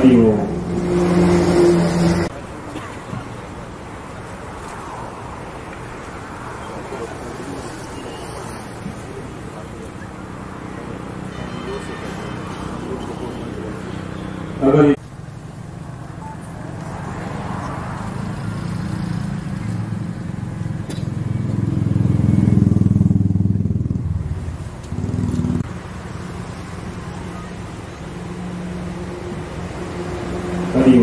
принял. Давай. ಈ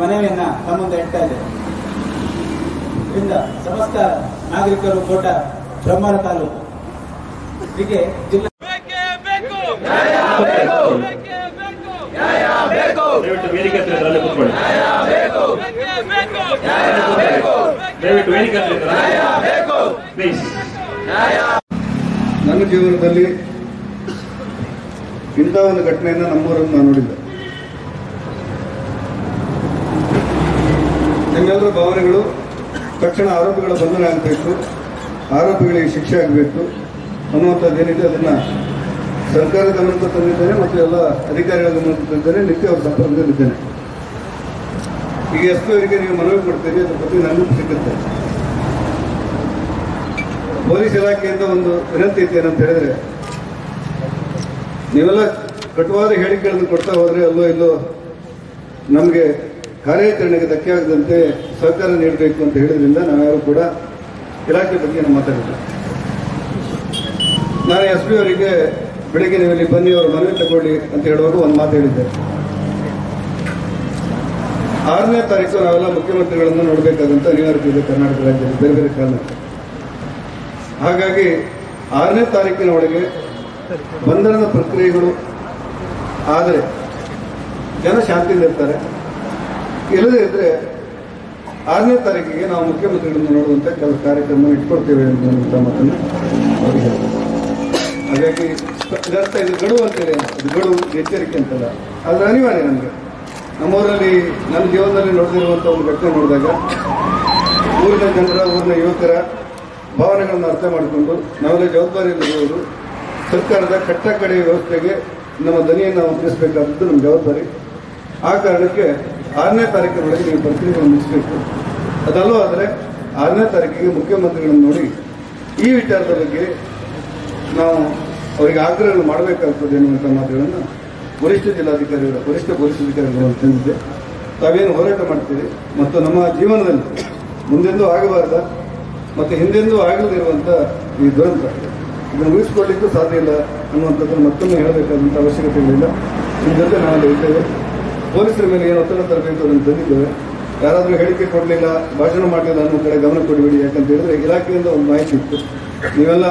ಮನವಿಯನ್ನ ತಮ್ಮ ಮುಂದೆ ಇಡ್ತಾ ಇದೆ ಇದರಿಂದ ಸಮಸ್ತ ನಾಗರಿಕರು ಕೋಟ ಬ್ರಹ್ಮರ ತಾಲೂಕು. ಹೀಗೆ ಜಿಲ್ಲಾ ದಯವಿಟ್ಟು ವೇದಿಕೆ ಹತ್ರ ಕೂತ್ಕೊಳ್ಳಿ. ದಯವಿಟ್ಟು ವೇದಿಕೆ ಹತ್ರ ಪ್ಲೀಸ್ ನನ್ನ ಜೀವನದಲ್ಲಿ ಇಂಥ ಒಂದು ಘಟನೆಯನ್ನು ನಮ್ಮೂರನ್ನು ನಾನು ನೋಡಿದ್ದೆ ನಿಮ್ಮೆಲ್ಲರ ಭಾವನೆಗಳು ತಕ್ಷಣ ಆರೋಪಿಗಳ ಬಂಧನ ಆಗಬೇಕು. ಆರೋಪಿಗಳಿಗೆ ಶಿಕ್ಷೆ ಆಗಬೇಕು ಅನ್ನುವಂಥದ್ದೇನಿದೆ ಅದನ್ನು ಸರ್ಕಾರ ಗಮನಕ್ಕೆ ತಂದಿದ್ದೇನೆ ಮತ್ತು ಎಲ್ಲ ಅಧಿಕಾರಿಗಳ ಗಮನಕ್ಕೆ ತಂದಿದ್ದೇನೆ ನಿತ್ಯ ಅವರ ಸಂಪರ್ಕದಲ್ಲಿದ್ದೇನೆ ಈಗ ಎಷ್ಟು ಅವರಿಗೆ ನೀವು ಮನವಿ ಕೊಡ್ತೀರಿ ಅದ್ರ ಬಗ್ಗೆ ನನಗೂ ಸಿಗುತ್ತೆ ಪೊಲೀಸ್ ಇಲಾಖೆಯಿಂದ ಒಂದು ವಿನಂತಿ ಐತೆ ಏನಂತ ಹೇಳಿದ್ರೆ, ನೀವೆಲ್ಲ ಕಟುವಾದ ಹೇಳಿಕೆಗಳನ್ನು ಕೊಡ್ತಾ ಹೋದ್ರೆ ಅಲ್ಲೋ ಇಲ್ಲೋ ನಮಗೆ ಕಾರ್ಯಾಚರಣೆಗೆ ಧಕ್ಕೆ ಆಗದಂತೆ ಸಹಕಾರ ನೀಡಬೇಕು ಅಂತ ಹೇಳಿದ್ರಿಂದ ನಾವ್ಯಾರು ಕೂಡ ಇಲಾಖೆ ಬಗ್ಗೆ ನಾನು ಮಾತಾಡಿದ್ದೆ ನಾನು ಎಸ್ ಪಿ ಅವರಿಗೆ ಬೆಳಿಗ್ಗೆ ನೀವು ಇಲ್ಲಿ ಬನ್ನಿ ಅವರು ಮನವಿ ತಗೊಳ್ಳಿ ಅಂತ ಹೇಳುವಾಗ ಒಂದು ಮಾತು ಹೇಳಿದ್ದೆ. ಆರನೇ ತಾರೀಕು ನಾವೆಲ್ಲ ಮುಖ್ಯಮಂತ್ರಿಗಳನ್ನು ನೋಡಬೇಕಾದಂತ ಅನಿವಾರ್ಯತೆ ಇದೆ ಕರ್ನಾಟಕ ರಾಜ್ಯದಲ್ಲಿ ಬೇರೆ ಬೇರೆ ಕಾರಣಕ್ಕೆ. ಹಾಗಾಗಿ ಆರನೇ ತಾರೀಕಿನ ಒಳಗೆ ಬಂಧನದ ಪ್ರಕ್ರಿಯೆಗಳು ಆದರೆ ಜನ ಶಾಂತಿಯಿಂದ ಇರ್ತಾರೆ ಇಲ್ಲದೇ ಇದ್ರೆ ಆರನೇ ತಾರೀಕಿಗೆ ನಾವು ಮುಖ್ಯಮಂತ್ರಿಗಳನ್ನು ನೋಡುವಂತ ಕೆಲವು ಕಾರ್ಯಕ್ರಮ ಇಟ್ಕೊಳ್ತೇವೆ ಅನ್ನುವಂಥ ಮಾತನ್ನು ಅವರಿಗೆ. ಹಾಗಾಗಿ ಇದರ್ಥ ಇದು ಗಡುವು ಅಂತೇಳಿ ಇದು. ಗಡುವು ಎಚ್ಚರಿಕೆ ಅಂತಲ್ಲ. ಅದು ಅನಿವಾರ್ಯ ನಮಗೆ. ನಮ್ಮೂರಲ್ಲಿ ನನ್ನ ಜೀವನದಲ್ಲಿ ನೋಡಿದಿರುವಂಥ ಒಂದು ಘಟನೆ ನೋಡಿದಾಗ ಊರಿನ ಜನರ, ಊರಿನ ಯುವಕರ ಭಾವನೆಗಳನ್ನು ಅರ್ಥ ಮಾಡಿಕೊಂಡು ನಾವೆಲ್ಲ ಜವಾಬ್ದಾರಿಯಲ್ಲಿರುವವರು ಸರ್ಕಾರದ ಕಟ್ಟ ಕಡೆ ವ್ಯವಸ್ಥೆಗೆ ನಮ್ಮ ದನಿಯನ್ನು ನಾವು ತಿಳಿಸಬೇಕಾದದ್ದು ನಮ್ಮ ಜವಾಬ್ದಾರಿ. ಆ ಕಾರಣಕ್ಕೆ ಆರನೇ ತಾರೀಕಿನೊಳಗೆ ನೀವು ಪ್ರಕ್ರಿಯೆಗಳನ್ನು ಮುಗಿಸಬೇಕು ಅದಲ್ಲೂ ಆದರೆ ಆರನೇ ತಾರೀಕಿಗೆ ಮುಖ್ಯಮಂತ್ರಿಗಳನ್ನು ನೋಡಿ ಈ ವಿಚಾರದ ಬಗ್ಗೆ ನಾವು ಅವರಿಗೆ ಆಗ್ರಹಗಳು ಮಾಡಬೇಕಾಗ್ತದೆ ಎನ್ನುವಂಥ ಮಾತುಗಳನ್ನು ವರಿಷ್ಠ ಜಿಲ್ಲಾಧಿಕಾರಿಗಳ, ವರಿಷ್ಠ ಪೊಲೀಸ್ ಅಧಿಕಾರಿಗಳು ತಂದಿದ್ದೆ ತಾವೇನು ಹೋರಾಟ ಮಾಡ್ತೀರಿ? ಮತ್ತು ನಮ್ಮ ಜೀವನದಲ್ಲಿ ಮುಂದೆಂದೂ ಆಗಬಾರ್ದ? ಮತ್ತು ಹಿಂದೆಂದೂ ಆಗದಿರುವಂಥ ಈ ದುರಂತ, ಇದನ್ನು ಉಳಿಸ್ಕೊಳ್ಳಿಕ್ಕೂ ಸಾಧ್ಯ ಇಲ್ಲ ಅನ್ನುವಂಥದ್ದನ್ನು ಮತ್ತೊಮ್ಮೆ ಹೇಳಬೇಕಾದಂಥ ಅವಶ್ಯಕತೆಗಳಿಲ್ಲ. ಜೊತೆ ನಾವು ಇದ್ದೇವೆ ಪೊಲೀಸರ ಮೇಲೆ ಏನು ಒತ್ತಡ ತರಬೇಕು ಅಂತ ತಂದಿದ್ದೇವೆ. ಯಾರಾದರೂ ಹೇಳಿಕೆ ಕೊಡಲಿಲ್ಲ, ಭಾಷಣ ಮಾಡಲಿಲ್ಲ ಅನ್ನೋ ಕಡೆ ಗಮನ ಕೊಡಬೇಡಿ ಯಾಕಂತ ಹೇಳಿದ್ರೆ ಇಲಾಖೆಯಿಂದ ಒಂದು ಮಾಹಿತಿ ಇತ್ತು. ನೀವೆಲ್ಲ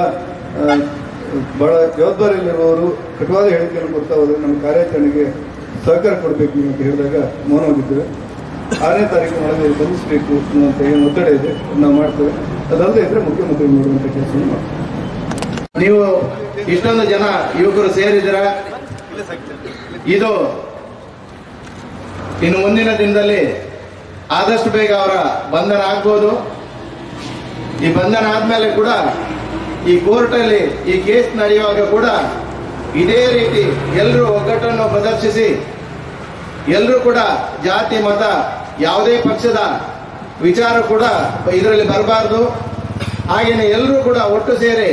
ಬಹಳ ಜವಾಬ್ದಾರಿಯಲ್ಲಿರುವವರು ಕಟುವಾದ ಹೇಳಿಕೆಯನ್ನು ಕೊಡ್ತಾ ಹೋದರೆ ನಮ್ಮ ಕಾರ್ಯಾಚರಣೆಗೆ ಸಹಕಾರ ಕೊಡಬೇಕು ಅಂತ ಹೇಳಿದಾಗ ಮೌನವಾಗಿದ್ದೇವೆ. ಆರನೇ ತಾರೀಕು ಒಳಗೆ ಬಂಧಿಸಬೇಕು ಅನ್ನುವಂಥ ಏನು ಒತ್ತಡ ಇದೆ ನಾವು ಮಾಡ್ತೇವೆ. ಅದಲ್ಲದೆ ಇದ್ರೆ ಮುಖ್ಯಮಂತ್ರಿ ನೋಡುವಂಥ ಕೆಲಸವನ್ನು ಮಾಡ್ತೇವೆ. ನೀವು ಇಷ್ಟೊಂದು ಜನ ಯುವಕರು ಸೇರಿದ್ರ ಇದು ಇನ್ನು ಮುಂದಿನ ದಿನದಲ್ಲಿ ಆದಷ್ಟು ಬೇಗ ಅವರ ಬಂಧನ ಆಗ್ಬೋದು. ಈ ಬಂಧನ ಆದ್ಮೇಲೆ ಕೂಡ ಈ ಕೋರ್ಟಲ್ಲಿ ಈ ಕೇಸ್ ನಡೆಯುವಾಗ ಕೂಡ ಇದೇ ರೀತಿ ಎಲ್ಲರೂ ಒಗ್ಗಟ್ಟನ್ನು ಪ್ರದರ್ಶಿಸಿ ಎಲ್ಲರೂ ಕೂಡ ಜಾತಿ, ಮತ ಯಾವುದೇ ಪಕ್ಷದ ವಿಚಾರ ಕೂಡ ಇದರಲ್ಲಿ ಬರಬಾರದು. ಹಾಗೇನೆ ಎಲ್ಲರೂ ಕೂಡ ಒಟ್ಟು ಸೇರಿ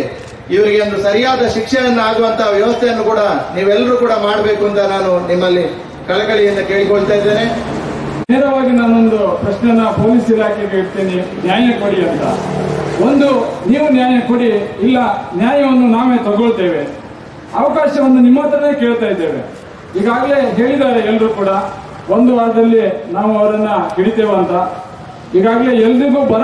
ಇವರಿಗೆ ಒಂದು ಸರಿಯಾದ ಶಿಕ್ಷೆಯನ್ನು ಆಗುವಂತಹ ವ್ಯವಸ್ಥೆಯನ್ನು ಕೂಡ ನೀವೆಲ್ಲರೂ ಕೂಡ ಮಾಡಬೇಕು ಅಂತ ನಾನು ನಿಮ್ಮಲ್ಲಿ ಕಳಕಳಿಯಿಂದ ಕೇಳಿಕೊಳ್ತಾ ಇದ್ದೇನೆ. ನೇರವಾಗಿ ನಾನೊಂದು ಪ್ರಶ್ನೆನ ಪೊಲೀಸ್ ಇಲಾಖೆಗೆ ಇಡ್ತೇನೆ. ನ್ಯಾಯ ಕೊಡಿ ಅಂತ. ಒಂದು, ನೀವು ನ್ಯಾಯ ಕೊಡಿ, ಇಲ್ಲ ನ್ಯಾಯವನ್ನು ನಾವೇ ತಗೊಳ್ತೇವೆ. ಅವಕಾಶವನ್ನು ನಿಮ್ಮ ಹತ್ರನೇ ಕೇಳ್ತಾ ಇದ್ದೇವೆ. ಈಗಾಗಲೇ ಹೇಳಿದ್ದಾರೆ ಎಲ್ಲರೂ ಕೂಡ, ಒಂದು ವಾರದಲ್ಲಿ ನಾವು ಅವರನ್ನ ಹಿಡಿತೇವೆ ಅಂತ. ಈಗಾಗಲೇ ಎಲ್ರಿಗೂ ಬರ